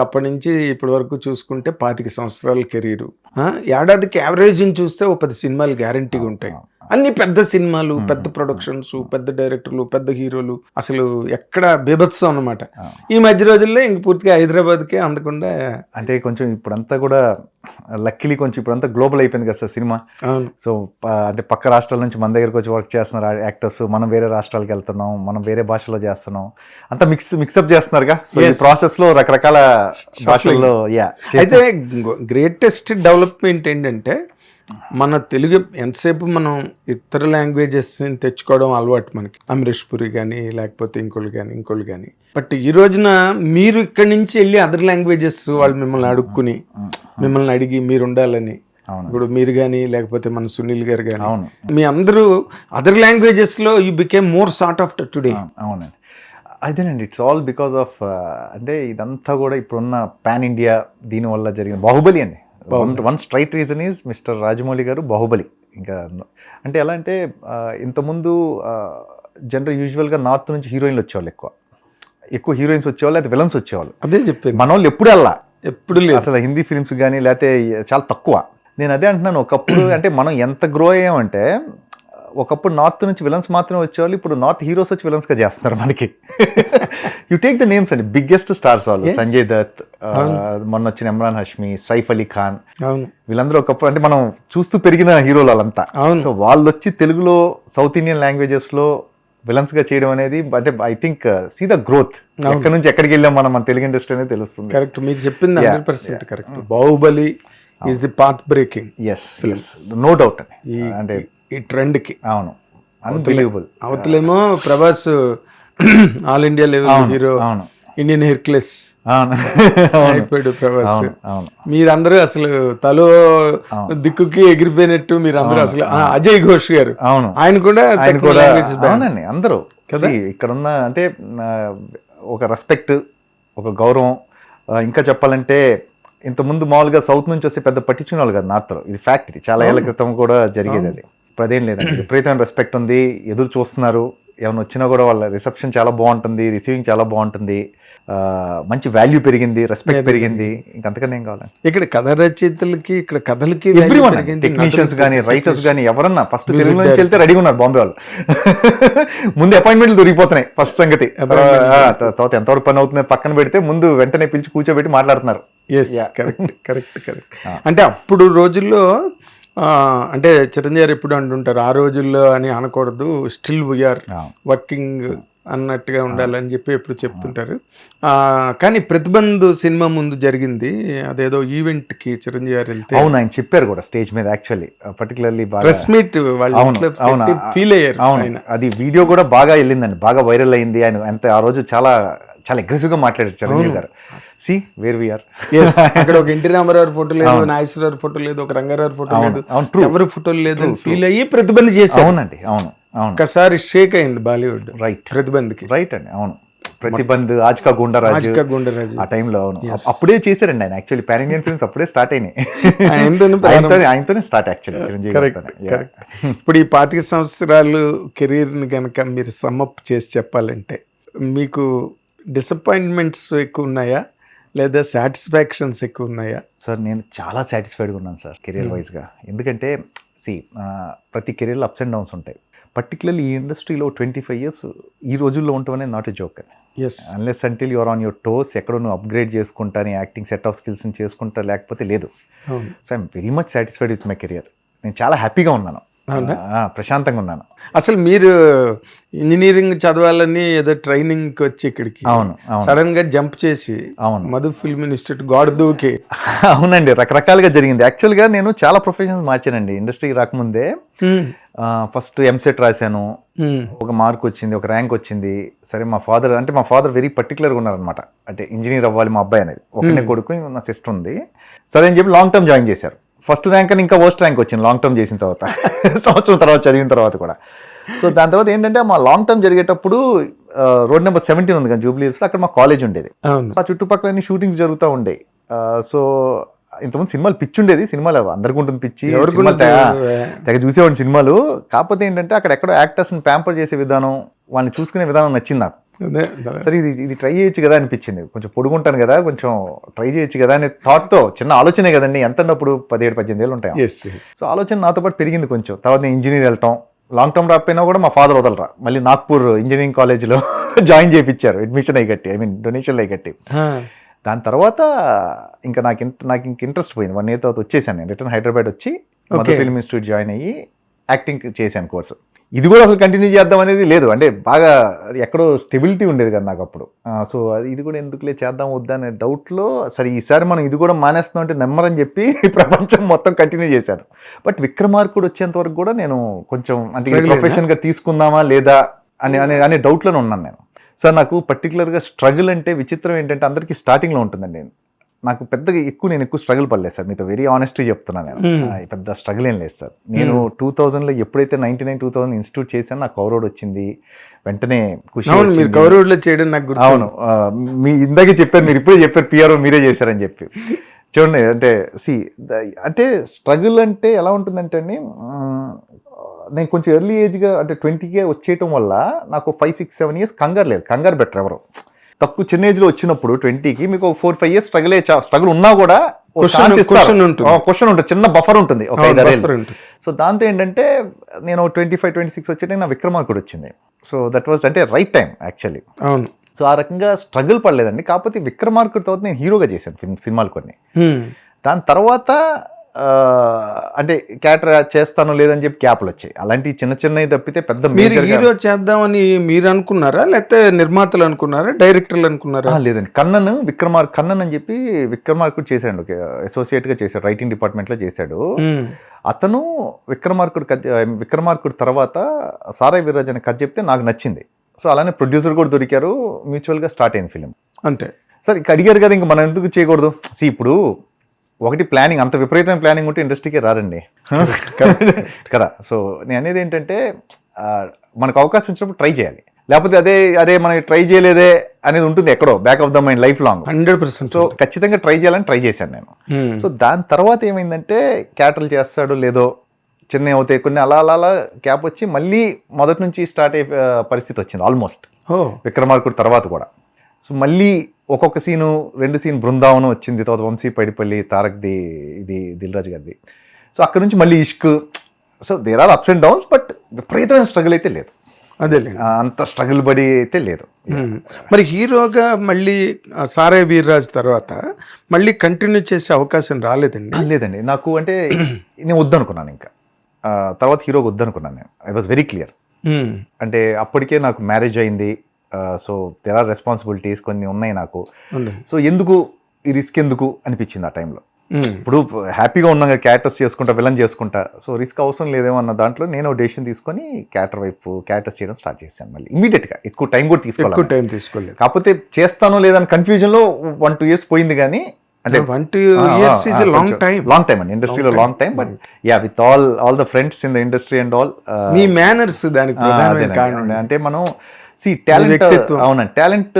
అప్పటి నుంచి ఇప్పటి వరకు చూసుకుంటే పాతిక సంవత్సరాల కెరీర్. ఏడాదికి యావరేజ్ చూస్తే ఓ పది సినిమాలు గ్యారంటీగా ఉంటాయి. అన్ని పెద్ద సినిమాలు పెద్ద ప్రొడక్షన్స్ పెద్ద డైరెక్టర్లు పెద్ద హీరోలు అసలు ఎక్కడ బీభత్సం అన్నమాట. ఈ మధ్య రోజుల్లో ఇంక పూర్తిగా హైదరాబాద్కే అందకుండా అంటే కొంచెం ఇప్పుడంతా కూడా లక్కీలీ కొంచెం ఇప్పుడంతా గ్లోబల్ అయిపోయింది కదా సార్ సినిమా. సో అంటే పక్క రాష్ట్రాల నుంచి మన దగ్గరకు వచ్చి వర్క్ చేస్తున్నారు యాక్టర్స్ మనం వేరే రాష్ట్రాలకు వెళ్తున్నాం మనం వేరే భాషలో చేస్తున్నాం అంతా మిక్స్ మిక్సప్ చేస్తున్నారుగా. సో ఈ ప్రాసెస్లో రకరకాల భాషల్లో యా అయితే గ్రేటెస్ట్ డెవలప్మెంట్ ఏంటంటే మన తెలుగు ఎంతసేపు మనం ఇతర లాంగ్వేజెస్ తెచ్చుకోవడం అలవాటు మనకి. అమరీష్ పురి కానీ లేకపోతే ఇంకోళ్ళు కానీ ఇంకోళ్ళు కానీ బట్ ఈ రోజున మీరు ఇక్కడి నుంచి వెళ్ళి అదర్ లాంగ్వేజెస్ వాళ్ళు మిమ్మల్ని అడుక్కుని మిమ్మల్ని అడిగి మీరు ఉండాలని. అవును. ఇప్పుడు మీరు కానీ లేకపోతే మన సునీల్ గారు కానీ. మీ అందరూ other లాంగ్వేజెస్లో you became more sort of today. అవునండి. అదేనండి ఇట్స్ ఆల్ బికాస్ ఆఫ్ అంటే ఇదంతా కూడా ఇప్పుడున్న పాన్ ఇండియా దీనివల్ల జరిగిన బాహుబలి అండి. One one straight reason is mister Rajamouli garu Baahubali. ఇంకా అంటే ఎలా అంటే ఇంతకుముందు జనరల్ యూజువల్గా నార్త్ నుంచి హీరోయిన్లు వచ్చేవాళ్ళు ఎక్కువ. ఎక్కువ హీరోయిన్స్ వచ్చేవాళ్ళు అయితే విలన్స్ వచ్చేవాళ్ళు. అదే చెప్పాను మన వాళ్ళు ఎప్పుడు వెళ్ళా ఎప్పుడు లేదు. అసలు హిందీ ఫిల్మ్స్ కానీ లేకపోతే చాలా తక్కువ. నేను అదే అంటున్నాను ఒకప్పుడు అంటే మనం ఎంత గ్రో అయ్యామంటే ఒకప్పుడు నార్త్ నుంచి విలన్స్ మాత్రమే వచ్చేవాళ్ళు ఇప్పుడు నార్త్ హీరోస్ వచ్చి విలన్స్గా చేస్తున్నారు మనకి. యు టేక్ ద నేమ్స్ అండి. బిగ్గెస్ట్ స్టార్స్ వాళ్ళు. సంజయ్ దత్ మొన్న వచ్చిన ఇమ్రాన్ హష్మి సైఫ్ అలీ ఖాన్. వీళ్ళందరూ ఒకప్పుడు అంటే మనం చూస్తూ పెరిగిన హీరోలు వాళ్ళంతా. సో వాళ్ళు వచ్చి తెలుగులో సౌత్ ఇండియన్ లాంగ్వేజెస్లో విలన్స్గా చేయడం అనేది అంటే I think see the growth ఎక్కడి నుంచి ఎక్కడికి వెళ్ళాం మనం మన తెలుగు ఇండస్ట్రీ అనేది తెలుస్తుంది. కరెక్ట్ మీరు చెప్పింది hundred percent correct. Baahubali is the path breaking S S no doubt అండి. అంటే ఈ ట్రెండ్కి అవును unbelievable అవతలేమో Prabhas all India level hero అవును. ఇండియన్ హెర్క్లెస్ అయిపోయాడు ప్రభాస్. మీరందరూ అసలు తలో దిక్కుకి ఎగిరిపోయినట్టు మీరందరూ అసలు అజయ్ ఘోష్ గారు. అవును. ఆయన కూడా ఆయన కూడా. అవునండి అందరూ. See, ఇక్కడ ఉన్న అంటే ఒక రెస్పెక్ట్ ఒక గౌరవం ఇంకా చెప్పాలంటే ఇంతకుముందు మామూలుగా సౌత్ నుంచి వస్తే పెద్ద పట్టించుకునే వాళ్ళు కాదు నార్త్లో. ఇది ఫ్యాక్ట్ ఇది చాలా ఏళ్ళ క్రితం కూడా జరిగేది అది. అదేం లేదండి. విపరీతమైన రెస్పెక్ట్ ఉంది. ఎదురు చూస్తున్నారు. ఏమైనా వచ్చినా కూడా వాళ్ళ రిసెప్షన్ చాలా బాగుంటుంది. రిసీవింగ్ చాలా బాగుంటుంది. మంచి వాల్యూ పెరిగింది. రెస్పెక్ట్ పెరిగింది. ఇంకంతకన్నా ఏం కావాలండి. ఇక్కడ కథ రచయితలకి ఇక్కడ కథలకి. టెక్నీషియన్స్ కానీ రైటర్స్ కానీ ఎవరన్నా ఫస్ట్ తెలుగు నుంచి వెళ్తే రెడీగా ఉన్నారు బాంబే వాళ్ళు. ముందు అపాయింట్మెంట్లు దొరికిపోతున్నాయి ఫస్ట్ సంగతి. తర్వాత ఎంతవరకు పని అవుతుంది పక్కన పెడితే ముందు వెంటనే పిలిచి కూర్చోబెట్టి మాట్లాడుతున్నారు. ఎస్ కరెక్ట్ కరెక్ట్ కరెక్ట్ అంటే అప్పుడు రోజుల్లో అంటే చిరంజీవి ఎప్పుడు అంటుంటారు ఆ రోజుల్లో అని అనకూడదు స్టిల్ వీఆర్ వర్కింగ్ అన్నట్టుగా ఉండాలని చెప్పి ఎప్పుడు చెప్తుంటారు. ఆ, కానీ ప్రతిబంధు సినిమా ముందు జరిగింది. అదేదో ఈవెంట్కి చిరంజీవి గారు వెళ్తే అవును ఆయన చెప్పారు కూడా స్టేజ్ మీద యాక్చువల్లీ. పర్టికులర్లీ ప్రెస్ మీట్ వాళ్ళ ఫీల్ అయ్యారు అవును. అది వీడియో కూడా బాగా వెళ్ళిందండి. బాగా వైరల్ అయింది. ఆయన అంత ఆ రోజు చాలా చాలా అగ్రెసివ్గా మాట్లాడారు చిరంజీవి గారు. సి వేర్ వీఆర్ అక్కడ ఒక ఎన్టీ రామారావు ఫోటో లేదు నాగేశ్వరరావు ఫోటో లేదు ఒక రంగారావు ఫోటో లేదు. ఎవరి ఫోటోలు లేదు ఫీల్ అయ్యి ప్రతిబంధ చేశారు. అవునండి అవును అవును. ఒక్కసారి షేక్ అయింది బాలీవుడ్ రైట్ ప్రతిబంధ్కి రైట్ అండి అవును. ప్రతిబంధ్ ఆజ్కా గుండరాజు. గుండరాజు. ఆ టైంలో అవును. అప్- అప్పుడే చేశారండి ఆయన యాక్చువల్లీ పాన్ ఇండియన్ ఫిల్మ్స్ అప్పుడే స్టార్ట్ అయినాయి. ఆయనతోనే ఆయనతోనే స్టార్ట్ యాక్చువల్లీ చిరంజీవి ఇప్పుడు ఈ పాతిక సంవత్సరాలు కెరీర్ని కనుక మీరు సమ్మప్ చేసి చెప్పాలంటే మీకు డిసప్పాయింట్మెంట్స్ ఎక్కువ ఉన్నాయా? లేదా సాటిస్ఫాక్షన్స్ ఎక్కువ ఉన్నాయా? సార్ నేను చాలా సాటిస్ఫైడ్గా ఉన్నాను సార్ కెరీర్ వైజ్గా ఎందుకంటే సి ప్రతి కెరీర్లో అప్స్ అండ్ డౌన్స్ ఉంటాయి. పర్టికులర్లీ ఈ ఇండస్ట్రీలో ట్వంటీ ఫైవ్ ఇయర్స్ ఈ రోజుల్లో ఉండటం అనేది not a joke yes unless until you're on your toes ఎక్కడో నువ్వు అప్గ్రేడ్ చేసుకుంటా నీ యాక్టింగ్ సెట్ ఆఫ్ స్కిల్స్ని చేసుకుంటా లేకపోతే లేదు. So I'm very much satisfied with my career నేను చాలా హ్యాపీగా ఉన్నాను. ప్రశాంతంగా ఉన్నాను. అసలు మీరు ఇంజనీరింగ్ చదవాలని ఏదో ట్రైనింగ్కి వచ్చి ఇక్కడికి అవును అవును. సడన్గా జంప్ చేసి అవును. మధు ఫిల్మ్ ఇన్స్టిట్యూట్ గాడ్ దూకి అవునండి రకరకాలుగా జరిగింది. యాక్చువల్గా నేను చాలా ప్రొఫెషన్స్ మార్చానండి. ఇండస్ట్రీకి రాకముందే ఫస్ట్ ఎంసెట్ రాశాను. ఒక మార్క్ వచ్చింది ఒక ర్యాంక్ వచ్చింది. సరే మా ఫాదర్ అంటే మా ఫాదర్ వెరీ పర్టికులర్గా ఉన్నారనమాట అంటే ఇంజనీర్ అవ్వాలి మా అబ్బాయి అనేది. ఒకనే కొడుకు నా సిస్టర్ ఉంది. సరే అని చెప్పి లాంగ్ టర్మ్ జాయిన్ చేశారు. ఫస్ట్ ర్యాంక్ అని ఇంకా వర్స్ట్ ర్యాంక్ వచ్చింది లాంగ్ టర్మ్ చేసిన తర్వాత. సంవత్సరం తర్వాత చదివిన తర్వాత కూడా. సో దాని తర్వాత ఏంటంటే మా లాంగ్ టర్మ్ జరిగేటప్పుడు రోడ్ నెంబర్ సెవెంటీన్ ఉంది కదా జూబ్లీస్ అక్కడ మా కాలేజ్ ఉండేది. ఆ చుట్టుపక్కల అన్ని షూటింగ్స్ జరుగుతూ ఉండేవి ఆ, సో ఇంతకుముందు సినిమాలు పిచ్చి ఉండేది సినిమాలు అందరికి ఉంటుంది పిచ్చి సినిమాలు? తెగ- తెగ చూసేవాడిని సినిమాలు. కాకపోతే ఏంటంటే అక్కడ ఎక్కడో యాక్టర్స్ని ప్యాంపర్ చేసే విధానం వాళ్ళని చూసుకునే విధానం నచ్చింది నాకు. సరే ఇది ఇది ట్రై చేయొచ్చు కదా అనిపించింది. కొంచెం పొడుగుంటాను కదా కొంచెం ట్రై చేయొచ్చు కదా అనే థాట్తో చిన్న ఆలోచనే కదండి. ఎంత ఉన్నప్పుడు పదిహేడు పద్దెనిమిది ఏళ్ళు ఉంటాయి? సో ఆలోచన నాతో పాటు పెరిగింది కొంచెం. తర్వాత నేను ఇంజనీర్ వెళ్ళటం. లాంగ్ టర్మ్ రాకపోయినా కూడా మా ఫాదర్ వదలరా. మళ్ళీ నాగ్పూర్ ఇంజనీరింగ్ కాలేజ్లో జాయిన్ చేయించారు అడ్మిషన్ అయ్యి కట్టి ఐ మీన్ డొనేషన్లు అయ్యి కట్టి దాని తర్వాత ఇంకా నాకు ఇంట నాకు ఇంక ఇంట్రెస్ట్ పోయింది. వన్ ఇయర్ తర్వాత వచ్చేసాను నేను. రిటర్న్ హైదరాబాద్ వచ్చి మధు. ఫిల్మ్ ఇన్స్టిట్యూట్ జాయిన్ అయ్యి యాక్టింగ్ చేశాను కోర్సు ఇది కూడా అసలు కంటిన్యూ చేద్దాం అనేది లేదు. అంటే బాగా ఎక్కడో స్టెబిలిటీ ఉండేది కదా నాకు అప్పుడు. సో అది ఇది కూడా ఎందుకులే చేద్దాం వద్దా అనే డౌట్లో సరే ఈసారి మనం ఇది కూడా మానేస్తున్నాం అంటే నెమ్మరని చెప్పి ప్రపంచం మొత్తం కంటిన్యూ చేశాను బట్ విక్రమార్కుడు వచ్చేంత వరకు కూడా నేను కొంచెం అంటే ప్రొఫెషన్గా తీసుకుందామా లేదా అని అనే అనే డౌట్లోనే ఉన్నాను నేను. సార్ నాకు పర్టికులర్గా స్ట్రగుల్ అంటే విచిత్రం ఏంటంటే అందరికీ స్టార్టింగ్లో ఉంటుందండి నాకు పెద్దగా ఎక్కువ నేను ఎక్కువ స్ట్రగుల్ పడలేదు సార్. మీతో వెరీ ఆనెస్ట్ చెప్తున్నాను నేను. పెద్ద స్ట్రగుల్ ఏం లేదు సార్. నేను టూ థౌజండ్లో ఎప్పుడైతే ninety nine two thousand institute చేశాను నాకు కవర్ వచ్చింది. వెంటనే మీరు. కౌరవుడిలో చేయడం నాకు అవును. మీ ఇందాకే చెప్పారు మీరు ఇప్పుడే చెప్పారు పిఆర్ఓ మీరే చేశారని చెప్పి. చూడండి అంటే సి అంటే స్ట్రగుల్ అంటే ఎలా ఉంటుందంటే అండి నేను కొంచెం ఎర్లీ ఏజ్గా అంటే ట్వంటీకే వచ్చేయటం వల్ల నాకు ఫైవ్ సిక్స్ సెవెన్ ఇయర్స్ కంగారు లేదు. కంగారు బెటర్ ఎవరు. తక్కువ చిన్న ఏజ్లో వచ్చినప్పుడు ట్వంటీకి మీకు four five years struggle struggle ఉన్నా కూడా. క్వశ్చన్ ఉంటుంది. చిన్న బఫర్ ఉంటుంది. ఒక. సో దాంతో ఏంటంటే నేను ట్వంటీ ఫైవ్ ట్వంటీ సిక్స్ వచ్చేట నా విక్రమార్కుడు వచ్చింది. సో దట్ వాజ్ అంటే రైట్ టైం యాక్చువల్లీ అవును. సో ఆ రకంగా స్ట్రగుల్ పడలేదండి. కాకపోతే విక్రమార్కుడి తర్వాత నేను హీరోగా చేశాను సినిమాలు కొన్ని. దాని తర్వాత అంటే క్యాటర్ చేస్తాను లేదని చెప్పి క్యాప్లు వచ్చాయి. అలాంటి చిన్న చిన్నవి తప్పితే పెద్ద మీరు హీరో చేద్దామని మీరు అనుకున్నారా? లేకపోతే నిర్మాతలు అనుకున్నారా? డైరెక్టర్లు అనుకున్నారా? లేదండి. కన్నన్ విక్రమార్ కన్నన్ అని చెప్పి విక్రమార్కుడు చేశాడు. అసోసియేట్గా చేశాడు. రైటింగ్ డిపార్ట్మెంట్లో చేశాడు. అతను విక్రమార్కుడు కథ విక్రమార్కుడు తర్వాత సారాయ్ వీర్రాజ్ అనే కథ చెప్తే నాకు నచ్చింది. సో అలానే ప్రొడ్యూసర్ కూడా దొరికారు. మ్యూచువల్గా స్టార్ట్ అయింది ఫిలిం అంతే. సార్ ఇక అడిగారు కదా ఇంక మనం ఎందుకు చేయకూడదు? సి ఇప్పుడు ఒకటి ప్లానింగ్ అంత విపరీతమైన ప్లానింగ్ ఉంటే ఇండస్ట్రీకి రారండి కదా? సో నేను అనేది ఏంటంటే మనకు అవకాశం వచ్చినప్పుడు ట్రై చేయాలి. లేకపోతే అదే అదే మనం ట్రై చేయలేదే అనేది ఉంటుంది ఎక్కడో back of the mind lifelong hundred percent. So ఖచ్చితంగా ట్రై చేయాలని ట్రై చేశాను నేను. సో దాని తర్వాత ఏమైందంటే క్యాటల్ చేస్తాడో లేదో చిన్న అవుతాయి కొన్ని అలా అలా అలా క్యాప్ వచ్చి మళ్ళీ మొదటి నుంచి స్టార్ట్ అయ్యే పరిస్థితి వచ్చింది ఆల్మోస్ట్ విక్రమార్కుడు తర్వాత కూడా. సో మళ్ళీ ఒక్కొక్క సీను రెండు సీన్ బృందావనం వచ్చింది తర్వాత వంశీ పైడిపల్లి తారక్ది ఇది దిల్రాజు గారిది. సో అక్కడ నుంచి మళ్ళీ Ishq. So there are ups and downs but విపరీతమైన స్ట్రగుల్ అయితే లేదు. అదేలే ఆ, అంత స్ట్రగుల్ పడి అయితే లేదు. మరి హీరోగా మళ్ళీ సారే వీర్రాజ్ తర్వాత మళ్ళీ కంటిన్యూ చేసే అవకాశం రాలేదండి? లేదండి. నాకు అంటే నేను వద్దనుకున్నాను ఇంకా. తర్వాత హీరోకి వద్దనుకున్నాను నేను. I was very clear. అంటే అప్పటికే నాకు మ్యారేజ్ అయింది. సో దెర్ ఆర్ రెస్పాన్సిబిలిటీస్ కొన్ని ఉన్నాయి నాకు. సో ఎందుకు ఈ రిస్క్ ఎందుకు అనిపించింది ఆ టైంలో Hmm. ఇప్పుడు హ్యాపీగా ఉన్నాం కదా క్యారెక్టర్స్ చేసుకుంటా విలన్ చేసుకుంటా సో రిస్క్ అవసరం లేదేమో అన్న దాంట్లో నేను డెసిషన్ తీసుకొని క్యారెక్టర్ వైపు క్యారెక్టర్స్ చేయడం స్టార్ట్ చేశాను మళ్ళీ. ఇమీడియట్గా ఎక్కువ టైం కూడా తీసుకోవాలి. టైం తీసుకోలేదు. కాకపోతే చేస్తానో లేదని కన్ఫ్యూజన్లో వన్ టూ ఇయర్స్ పోయింది కానీ అంటే one two years is long time long time అండి. ఇండస్ట్రీలో long time but yeah with all all the friends in the industry and all me manners దానికి అంటే మనం సి టాలెంట్. అవునండి. టాలెంట్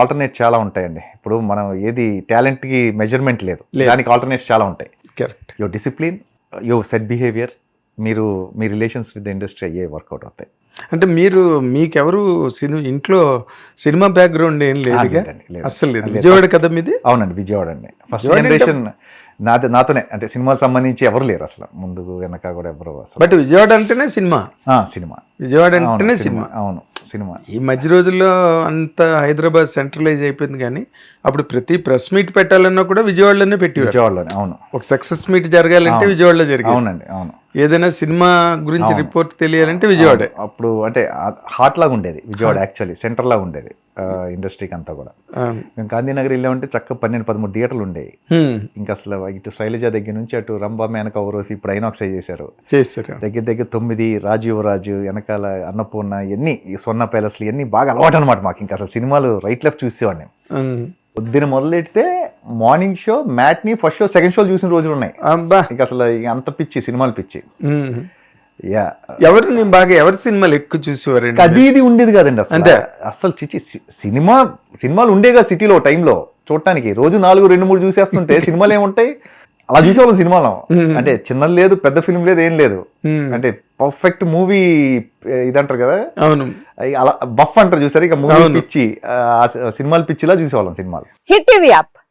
ఆల్టర్నేట్ చాలా ఉంటాయండి. ఇప్పుడు మనం ఏది టాలెంట్కి మెజర్మెంట్ లేదు. దానికి ఆల్టర్నేట్స్ చాలా ఉంటాయి. Correct your discipline your set behaviour మీరు మీ రిలేషన్స్ విత్ ఇండస్ట్రీ అయ్యే వర్కౌట్ అవుతాయి. అంటే మీరు మీకెవరు సినిమా ఇంట్లో సినిమా బ్యాక్గ్రౌండ్ ఏం లేదు లేదండి, లేదు. విజయవాడ కదా మీది? అవునండి విజయవాడ అండి. ఫస్ట్ జనరేషన్ నాది నాతోనే. అంటే సినిమాకి సంబంధించి ఎవరు లేరు అసలు. ముందు వెనక కూడా ఎవరు అసలు బట్ విజయవాడ అంటేనే సినిమా? ఆ, సినిమా. విజయవాడ అంటేనే సినిమా. అవును. సినిమా. ఈ మధ్య రోజుల్లో అంత హైదరాబాద్ సెంట్రలైజ్ అయిపోయింది కానీ అప్పుడు ప్రతి ప్రెస్ మీట్ పెట్టాలన్నా కూడా విజయవాడలోనే పెట్టేవారు. విజయవాడలోనే అవును. ఒక సక్సెస్ మీట్ జరగాలంటే విజయవాడలో జరిగింది. అవునండి అవును. ఏదైనా సినిమా గురించి రిపోర్ట్ తెలియాలంటే విజయవాడే. అప్పుడు అంటే హాట్ లాగా ఉండేది విజయవాడ యాక్చువల్లీ సెంటర్ లాగా ఉండేది ఇండస్ట్రీకి అంతా కూడా. మేము గాంధీనగర్ వెళ్ళామంటే చక్క పన్నెండు పదమూడు థియేటర్లు ఉండేవి. ఇంకా అసలు ఇటు శైలజ దగ్గర నుంచి అటు రంభా మేనక ఓరోసి ఇప్పుడు ఐనాక్స్ చేశారు. చేస్తారు. దగ్గర దగ్గర తొమ్మిది రాజీవ్ రాజు వెనకాల అన్నపూర్ణ ఇవన్నీ ఈ స్వర్ణ ప్యాలెస్లు ఇవన్నీ బాగా అలవాటు అనమాట మాకు. ఇంకా అసలు సినిమాలు రైట్ లెఫ్ట్ చూసేవాడిని. పొద్దున మొదలెడితే morning show matinee first show second show చూసిన రోజులు ఉన్నాయి. అబ్బా. ఇంకా అసలు అంత పిచ్చి సినిమాలు పిచ్చి. యా. ఎవరు నేను బాగా ఎవరి సినిమాలు ఎక్కువ చూసేవారండి? అది ఇది ఉండేది కాదండి అసలు. అంతే. అసలు చిచి సి- సినిమా సినిమాలు ఉండేగా సిటీలో టైంలో. చూడటానికి రోజు నాలుగు రెండు మూడు చూసేస్తుంటే సినిమాలు ఏముంటాయి? అలా చూసేవాళ్ళం సినిమాలో. అంటే చిన్నది లేదు పెద్ద ఫిల్మ్ లేదు ఏం లేదు. అంటే పర్ఫెక్ట్ మూవీ ఇదంటారు కదా? అవును. అలా బఫ్ అంటారు చూసారు? ఇక మూవీ పిచ్చి సినిమాలు పిచ్చిలా చూసేవాళ్ళం సినిమాలు. Hit TV app.